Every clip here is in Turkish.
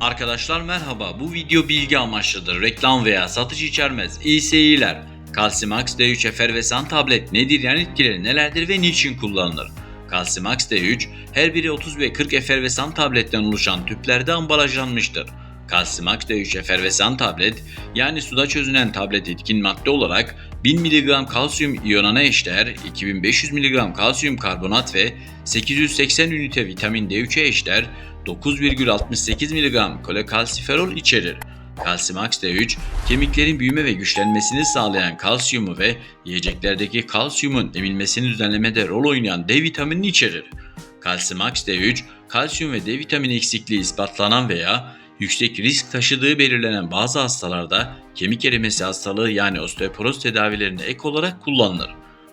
Arkadaşlar merhaba. Bu video bilgi amaçlıdır. Reklam veya satış içermez. İyi seyirler. Calcimax D3 efervesan tablet nedir yani etkileri nelerdir ve niçin kullanılır? Calcimax D3 her biri 30 ve 40 efervesan tabletten oluşan tüplerde ambalajlanmıştır. Calcimax D3 efervesan tablet yani suda çözünen tablet etkin madde olarak 1000 mg kalsiyum iyonana eşdeğer 2500 mg kalsiyum karbonat ve 880 ünite vitamin D3'e eşdeğer 9,68 mg kolekalsiferol içerir. Calcimax D3, kemiklerin büyüme ve güçlenmesini sağlayan kalsiyumu ve yiyeceklerdeki kalsiyumun emilmesini düzenlemede rol oynayan D vitaminini içerir. Calcimax D3, kalsiyum ve D vitamini eksikliği ispatlanan veya yüksek risk taşıdığı belirlenen bazı hastalarda kemik erimesi hastalığı yani osteoporoz tedavilerine ek olarak kullanılır.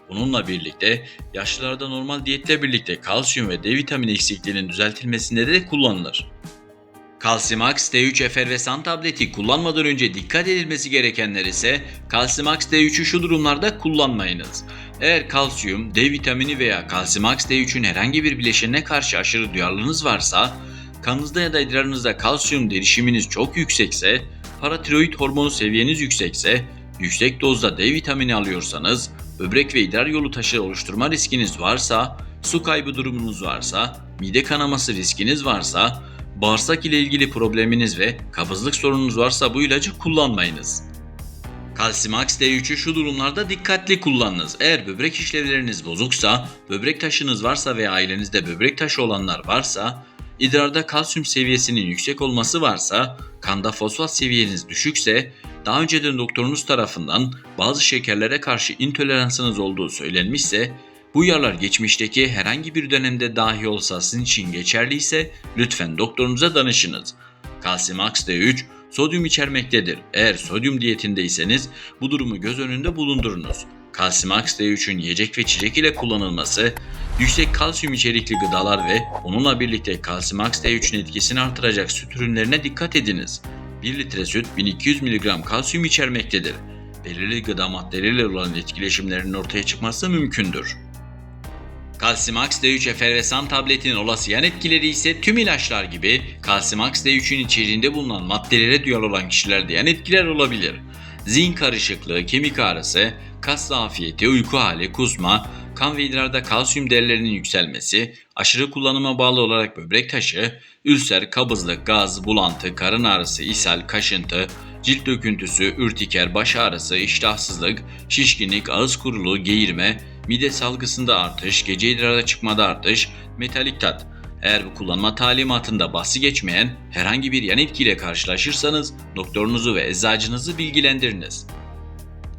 Bununla birlikte yaşlılarda normal diyetle birlikte kalsiyum ve D vitamini eksikliğinin düzeltilmesinde de kullanılır. Calcimax D3 efervesan tableti kullanmadan önce dikkat edilmesi gerekenler ise Calcimax D3'ü şu durumlarda kullanmayınız. Eğer kalsiyum, D vitamini veya Calcimax D3'ün herhangi bir bileşenine karşı aşırı duyarlılığınız varsa, kanınızda ya da idrarınızda kalsiyum derişiminiz çok yüksekse, paratiroid hormonu seviyeniz yüksekse, yüksek dozda D vitamini alıyorsanız, böbrek ve idrar yolu taşı oluşturma riskiniz varsa, su kaybı durumunuz varsa, mide kanaması riskiniz varsa, bağırsak ile ilgili probleminiz ve kabızlık sorununuz varsa bu ilacı kullanmayınız. Calcimax D3'ü şu durumlarda dikkatli kullanınız. Eğer böbrek işlevleriniz bozuksa, böbrek taşınız varsa veya ailenizde böbrek taşı olanlar varsa, idrarda kalsiyum seviyesinin yüksek olması varsa, kanda fosfat seviyeniz düşükse, daha önceden doktorunuz tarafından bazı şekerlere karşı intoleransınız olduğu söylenmişse, bu uyarılar geçmişteki herhangi bir dönemde dahi olsa sizin için geçerliyse lütfen doktorunuza danışınız. Calcimax D3 sodyum içermektedir. Eğer sodyum diyetindeyseniz bu durumu göz önünde bulundurunuz. Calcimax D3'ün yiyecek ve içecek ile kullanılması, yüksek kalsiyum içerikli gıdalar ve onunla birlikte Calcimax D3'ün etkisini artıracak süt ürünlerine dikkat ediniz. 1 litre süt 1200 mg kalsiyum içermektedir. Belirli gıda maddeleriyle olan etkileşimlerinin ortaya çıkması mümkündür. Calcimax D3 efervesan tabletinin olası yan etkileri ise tüm ilaçlar gibi Calcimax D3'ün içeriğinde bulunan maddelere duyarlı olan kişilerde yan etkiler olabilir. Zihin karışıklığı, kemik ağrısı, kas zafiyeti, uyku hali, kusma, kan ve idrarda kalsiyum değerlerinin yükselmesi, aşırı kullanıma bağlı olarak böbrek taşı, ülser, kabızlık, gaz, bulantı, karın ağrısı, ishal, kaşıntı, cilt döküntüsü, ürtiker, baş ağrısı, iştahsızlık, şişkinlik, ağız kuruluğu, geğirme, mide salgısında artış, gece idrara çıkmada artış, metalik tat. Eğer bu kullanma talimatında bahsi geçmeyen herhangi bir yan etkiyle karşılaşırsanız doktorunuzu ve eczacınızı bilgilendiriniz.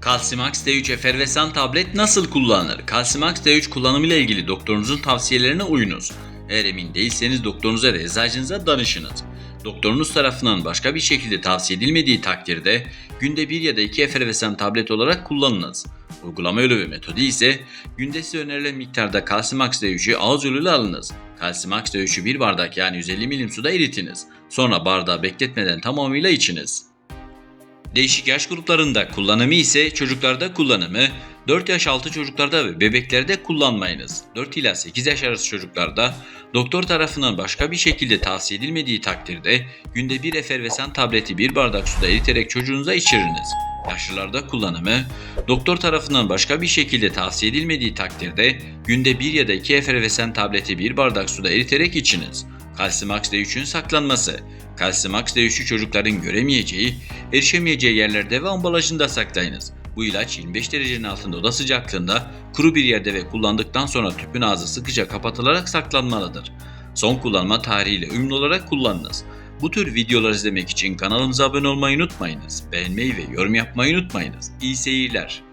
Calcimax D3 efervesan tablet nasıl kullanılır? Calcimax D3 kullanımıyla ilgili doktorunuzun tavsiyelerine uyunuz. Eğer emin değilseniz doktorunuza ve eczacınıza danışınız. Doktorunuz tarafından başka bir şekilde tavsiye edilmediği takdirde günde bir ya da iki efervesan tablet olarak kullanınız. Uygulama yolu ve metodu ise günde size önerilen miktarda Calcimax D3'ü ağız yoluyla alınız. Calcimax D3'ü bir bardak yani 150 milim suda eritiniz. Sonra bardağı bekletmeden tamamıyla içiniz. Değişik yaş gruplarında kullanımı ise çocuklarda kullanımı 4 yaş altı çocuklarda ve bebeklerde kullanmayınız. 4 ila 8 yaş arası çocuklarda doktor tarafından başka bir şekilde tavsiye edilmediği takdirde günde bir efervesan tableti bir bardak suda eriterek çocuğunuza içiriniz. Yaşlılarda kullanımı doktor tarafından başka bir şekilde tavsiye edilmediği takdirde günde bir ya da iki efervesan tableti bir bardak suda eriterek içiniz. Calcimax D3'ün saklanması Calcimax D3'ü çocukların göremeyeceği, erişemeyeceği yerlerde ve ambalajında saklayınız. Bu ilaç 25 derecenin altında oda sıcaklığında kuru bir yerde ve kullandıktan sonra tüpün ağzı sıkıca kapatılarak saklanmalıdır. Son kullanma tarihiyle uyumlu olarak kullanınız. Bu tür videolar izlemek için kanalımıza abone olmayı unutmayınız. Beğenmeyi ve yorum yapmayı unutmayınız. İyi seyirler.